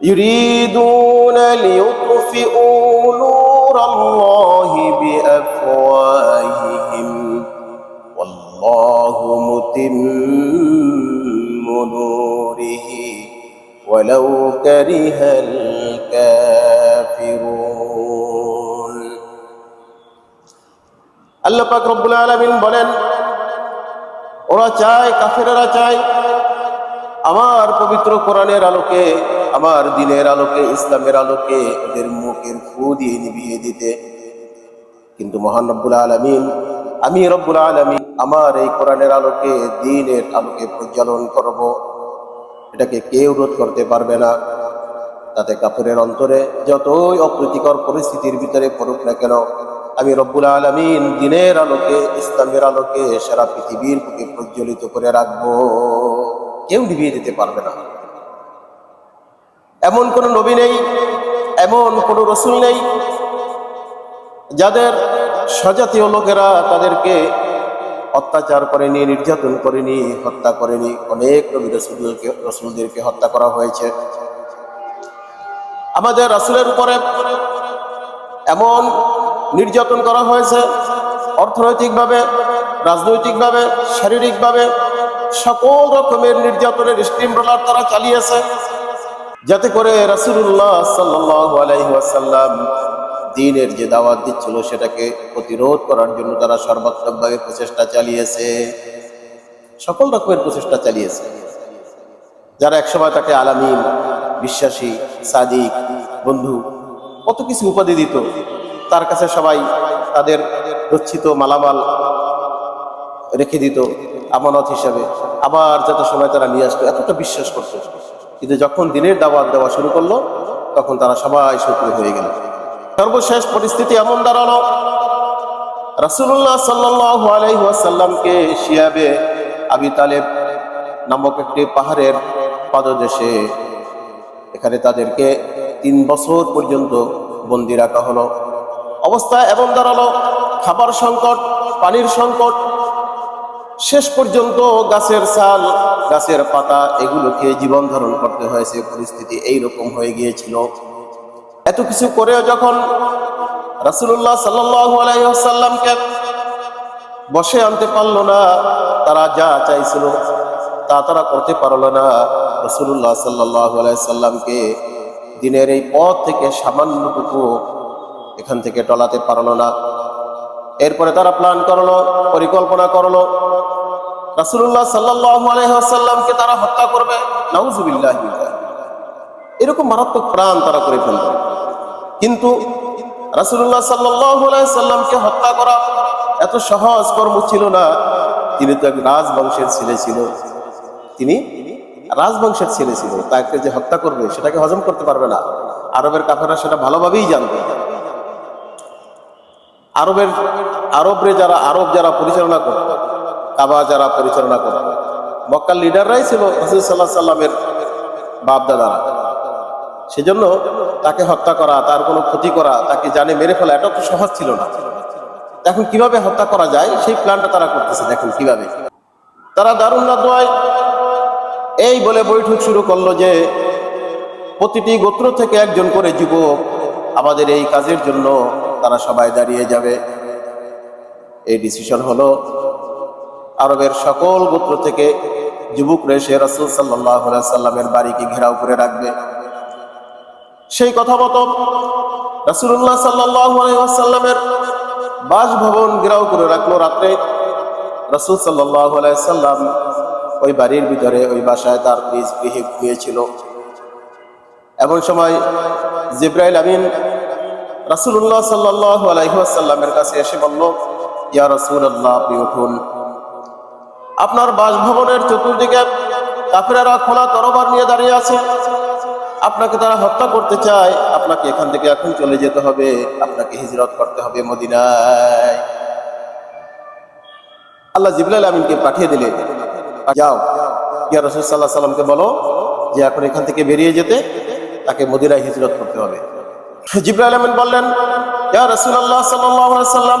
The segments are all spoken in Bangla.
يريدون ليطفئوا نور الله بأفواههم والله متم نوره ولو كره الكافرون আল্লাহ পাক রব্বুল আলামিন বলেন ওরা চায় কাফেরেরা চায় আমার পবিত্র কোরআনের আলোকে, আমার দিনের আলোকে, ইসলামের আলোকে ওদের মুখের ফু দিয়ে নিভিয়ে দিতে। কিন্তু মহান রব্বুল আলমিন, আমি রব্বুল আলমিন আমার এই কোরআনের আলোকে, দিনের আলোকে প্রজ্বলন করব। এটাকে কেউ রোধ করতে পারবে না। তাতে কাপড়ের অন্তরে যতই অপ্রীতিকর পরিস্থিতির ভিতরে পড়ুক না কেন, আমি রব্বুল আলমিন দিনের আলোকে, ইসলামের আলোকে সারা পৃথিবীর বুকে প্রজ্বলিত করে রাখব। কেউ নিভিয়ে দিতে পারবে না। এমন কোন নবী নেই, এমন কোন রসুল নেই, যাদের স্বজাতীয় লোকেরা তাদেরকে অত্যাচার করেনি, নির্যাতন করেনি, হত্যা করেনি। অনেক নবী রসুলকে রসুলদেরকে হত্যা করা হয়েছে। আমাদের রাসুলের উপরে এমন নির্যাতন করা হয়েছে, অর্থনৈতিকভাবে, রাজনৈতিকভাবে, শারীরিকভাবে সকল রকমের নির্যাতনের স্টিম রোলার তারা চালিয়েছে। যাতে করে রাসুল্লাহ সাল্লাহ আলাইসাল্লাম দিনের যে দাওয়াত দিচ্ছিল সেটাকে প্রতিরোধ করার জন্য তারা সর্বাত্মকভাবে প্রচেষ্টা চালিয়েছে। সকল রকমের প্রচেষ্টা চালিয়েছে। যারা একসময় তাকে আলামিন, বিশ্বাসী, সাদিক, বন্ধু, কত কিছু উপাধি দিত, তার কাছে সবাই তাদের গচ্ছিত মালামাল রেখে দিত। আমানত হিসাবে। আবার যত সময় তারা নিয়ে আসতো এতটা বিশ্বাস করত কিন্তু যখন দিনের দাওয়াত দেওয়া শুরু করল, তখন তারা সবাই শত্রু হয়ে গেল। সর্বশেষ পরিস্থিতি এমন দাঁড়াল। রাসুল্লাহ সাল্লাহ আলাইসাল্লামকে শিয়াবে আবি তালেব নামক একটি পাহাড়ের পাদদেশে। এখানে তাদেরকে তিন বছর পর্যন্ত বন্দি রাখা হলো। অবস্থা এমন দাঁড়াল, খাবার সংকট, পানির সংকট শেষ পর্যন্ত গাছের ছাল, গাছের পাতা এগুলো খেয়ে জীবন ধারণ করতে হয়েছে। পরিস্থিতি এইরকম হয়ে গিয়েছিল। এত কিছু করেও যখন রাসুল্লাহ সাল্লাসাল্লামকে বসে আনতে পারল না, তারা যা চাইছিল তা তারা করতে পারল না। রসুল্লাহ সাল্লাসাল্লামকে দিনের এই পথ থেকে সামান্যটুকু এখান থেকে টলাতে পারল না। এরপরে তারা প্ল্যান করল, পরিকল্পনা করল রাসুল্লাহ সাল্লাহামকে তারা হত্যা করবে, নাউজুবিল্লাহ এরকম মারাত্মক প্রাণ তারা করে ফেলবে। কিন্তু রাসুল্লাহ সাল্লাহামকে হত্যা করা এত সহজ কর্ম ছিল না। তিনি তো এক রাজবংশের ছেলে ছিল। তিনি রাজবংশের ছেলে ছিল। তাকে যে হত্যা করবে, সেটাকে হজম করতে পারবে না। আরবের কাফেরা সেটা ভালোভাবেই জানবে। আরবের, আরবরে যারা আরব যারা পরিচালনা করত কাবা যারা পরিচালনা করত মক্কার লিডাররাই ছিল রসুল সাল্লাহ সাল্লামের বাপদাদারা। সেজন্য তাকে হত্যা করা, তার কোনো ক্ষতি করা, তাকে জানে মেরে ফেলা, এটা তো সহজ ছিল না। এখন কীভাবে হত্যা করা যায়, সেই প্ল্যানটা তারা করতেছে, দেখুন কীভাবে। তারা দারুণ দোয়ায় এই বলে বৈঠক শুরু করল যে, প্রতিটি গোত্র থেকে একজন করে যুবক আমাদের এই কাজের জন্য তারা সবাই দাঁড়িয়ে যাবে। এই ডিসিশন হলো আরবের সকল গোত্র থেকে যুবকরা এসে রাসুল সাল্লাহ সাল্লামের বাড়িকে ঘেরাও করে রাখবে। সেই কথা মতো রাসুল্লাহ সাল্লামের বাসভবন ঘেরাও করে রাখল রাত্রে। রাসুল সাল্লাহ সাল্লাম ওই বাড়ির ভিতরে ওই বাসায় তার নিজ গৃহে ঘুমিয়েছিল। এমন সময় জিব্রাইল আমিন রাসুল্লাহ সাল্লাহ আলাইসাল্লামের কাছে এসে বলল, ইয়া রসুল আল্লাহ আপনি উঠুন। আপনার বাসভবনের চতুর্দিকে কাফেরারা খোলা তরবার নিয়ে দাঁড়িয়ে আছে। আপনাকে তারা হত্যা করতে চায়। আপনাকে এখান থেকে এখন চলে যেতে হবে। আপনাকে হিজরত করতে হবে মদিনায়। আল্লাহ জিবলাল আমিনকে পাঠিয়ে দিলেন। যাও। ইয়া রসুল সাল্লাহ সাল্লামকে বলো যে এখন এখান থেকে বেরিয়ে যেতে তাকে মদিনায় হিজরত করতে হবে। জিব্রাইল আমিন বললেন, ইয়া আলাইহি সাল্লাম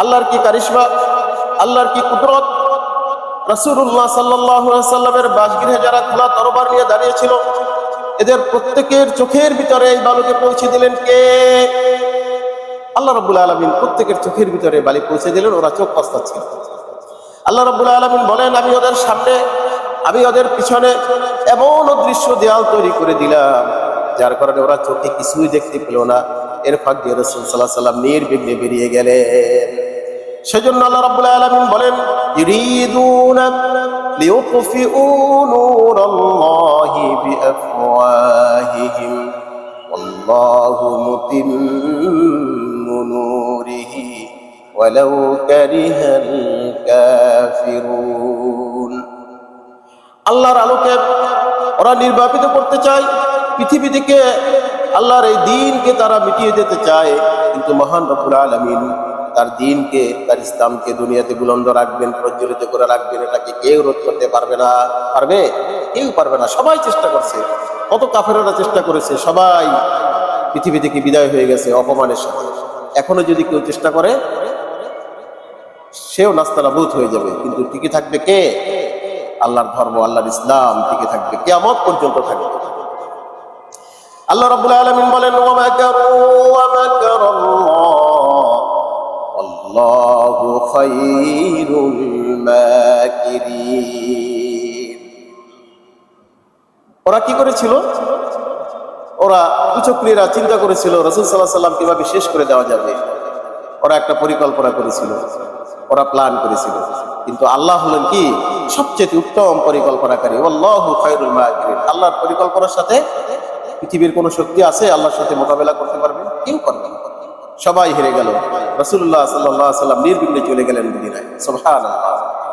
আল্লাহর কি কারিশমা? আল্লাহর কি কুদরত? রসুল্লাহ সাল্লামের বাসগৃহে যারা খোলা তরবার নিয়ে দাঁড়িয়েছিল, এদের প্রত্যেকের চোখের ভিতরে এই বালুকে পৌঁছে দিলেন কে? আল্লাহ রবুল্লা আলমিন প্রত্যেকের চোখের ভিতরে বালি পৌঁছে দিলেন, ওরা চোখ কস্তাচ্ছিল আল্লাহ রবুল্লা আলমিন বলেন, আমি ওদের সামনে, আমি ওদের পিছনে এমন অদৃশ্য দেয়াল তৈরি করে দিলাম, যার কারণে ওরা চোখে কিছুই দেখতে পেল না। এর ফাঁক দিয়ে রসুল সাল্লাহ সাল্লাম নির্বিঘ্নে বেরিয়ে গেলেন। সেজন্য আল্লাহ রাব্বুল আলামিন বলেন ইউরিদুনা লিউতফিউ নূরাল্লাহি বিআফওয়াহিহিম والله متم نوره ولو كره الكافرون আল্লাহর আলোকে ওরা নির্বাপিত করতে চায় পৃথিবী থেকে আল্লাহর এই দিনকে তারা মিটিয়ে দিতে চায় কিন্তু মহান রব্বুল আলামিন তার দিনকে, তার ইসলামকে দুনিয়াতে বুলন্দ রাখবেন, প্রজ্বলিত করে রাখবেন, এটাকে কেউ রোধ করতে পারবে না। পারবে? কেউ পারবে না, সবাই চেষ্টা করছে। কত কাফেররা চেষ্টা করেছে, সবাই পৃথিবী থেকে বিদায় হয়ে গেছে অপমানের সাথে এখনও যদি কেউ চেষ্টা করে, সেও নাস্তানাবুদ হয়ে যাবে। কিন্তু টিকে থাকবে কে? আল্লাহর ধর্ম, আল্লাহর ইসলাম টিকে থাকবে। কেয়ামত পর্যন্ত থাকবে। আল্লাহ রাব্বুল আলামিন বলেন খায়রুল মাকিরিন ওরা কি করেছিল? ওরা কুচক্রীরা চিন্তা করেছিল, রসুল সাল্লাহ সাল্লাম কীভাবে শেষ করে দেওয়া যাবে? ওরা একটা পরিকল্পনা করেছিল, ওরা প্ল্যান করেছিল। কিন্তু আল্লাহ হলেন কি? সবচেয়ে উত্তম পরিকল্পনাকারী। আল্লাহর পরিকল্পনার সাথে পৃথিবীর কোনো শক্তি আছে? আল্লাহর সাথে মোকাবেলা করতে পারবে? কেউ করবে সবাই হেরে গেল। রসুল্লাহ সাল্লাহ সাল্লাম নির্বিঘ্নে চলে গেলেন মদিনায়। সুবহানাল্লাহ।